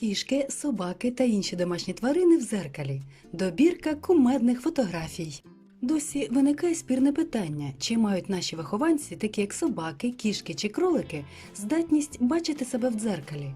кішки, собаки та інші домашні тварини в дзеркалі. Добірка кумедних фотографій. Досі виникає спірне питання, чи мають наші вихованці, такі як собаки, кішки чи кролики, здатність бачити себе в дзеркалі.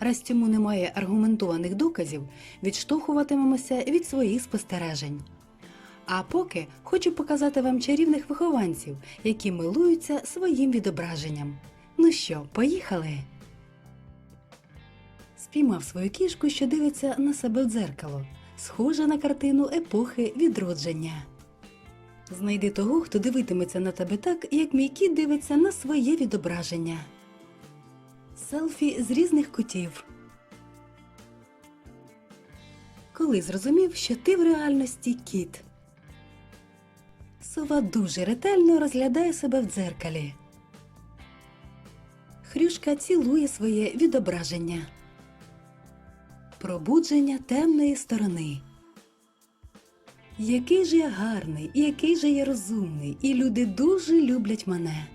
Раз цьому немає аргументованих доказів, відштовхуватимемося від своїх спостережень. А поки хочу показати вам чарівних вихованців, які милуються своїм відображенням. Ну що, поїхали? Спіймав свою кішку, що дивиться на себе в дзеркало, схожа на картину епохи відродження. Знайди того, хто дивитиметься на тебе так, як мій кіт дивиться на своє відображення. Селфі з різних кутів. Коли зрозумів, що ти в реальності кіт. Сова дуже ретельно розглядає себе в дзеркалі. Хрюшка цілує своє відображення. Пробудження темної сторони. Який же я гарний, який же я розумний, і люди дуже люблять мене.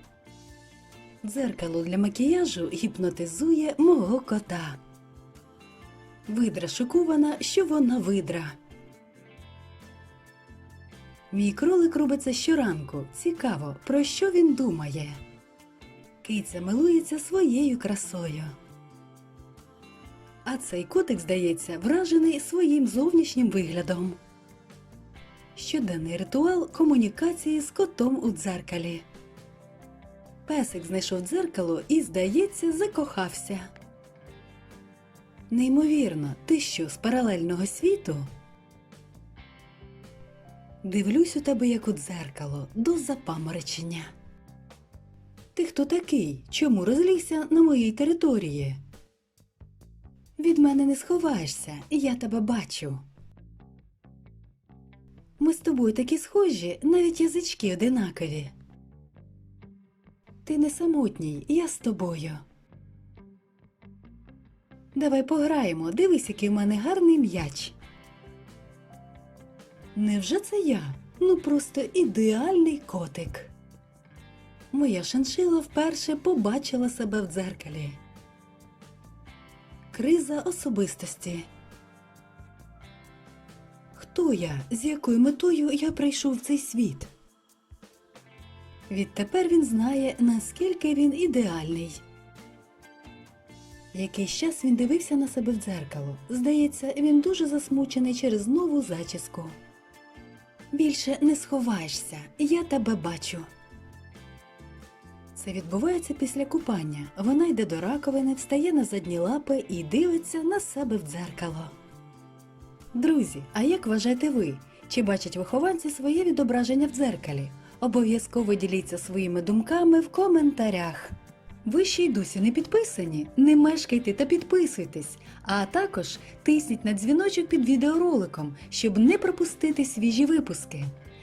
Дзеркало для макіяжу гіпнотизує мого кота. Видра шокувана, що вона видра. Мій кролик робиться щоранку. Цікаво, про що він думає. Киця милується своєю красою. А цей котик, здається, вражений своїм зовнішнім виглядом. Щоденний ритуал комунікації з котом у дзеркалі. Песик знайшов дзеркало і, здається, закохався. Неймовірно, ти що з паралельного світу? Дивлюсь у тебе як у дзеркало до запаморочення. Ти хто такий? Чому розлігся на моїй території? Від мене не сховаєшся, я тебе бачу. Ми з тобою такі схожі, навіть язички одинакові. Ти не самотній, я з тобою. Давай пограємо, дивись, який в мене гарний м'яч. Невже це я? Ну просто ідеальний котик. Моя шиншила вперше побачила себе в дзеркалі. Криза особистості. Хто я? З якою метою я прийшов в цей світ? Відтепер він знає, наскільки він ідеальний. Якийсь час він дивився на себе в дзеркало. Здається, він дуже засмучений через нову зачіску. Більше не сховаєшся, я тебе бачу. Це відбувається після купання. Вона йде до раковини, встає на задні лапи і дивиться на себе в дзеркало. Друзі, а як вважаєте ви? Чи бачать вихованці своє відображення в дзеркалі? Обов'язково діліться своїми думками в коментарях. Ви ще й досі не підписані? Не мешкайте та підписуйтесь, а також тисніть на дзвіночок під відеороликом, щоб не пропустити свіжі випуски.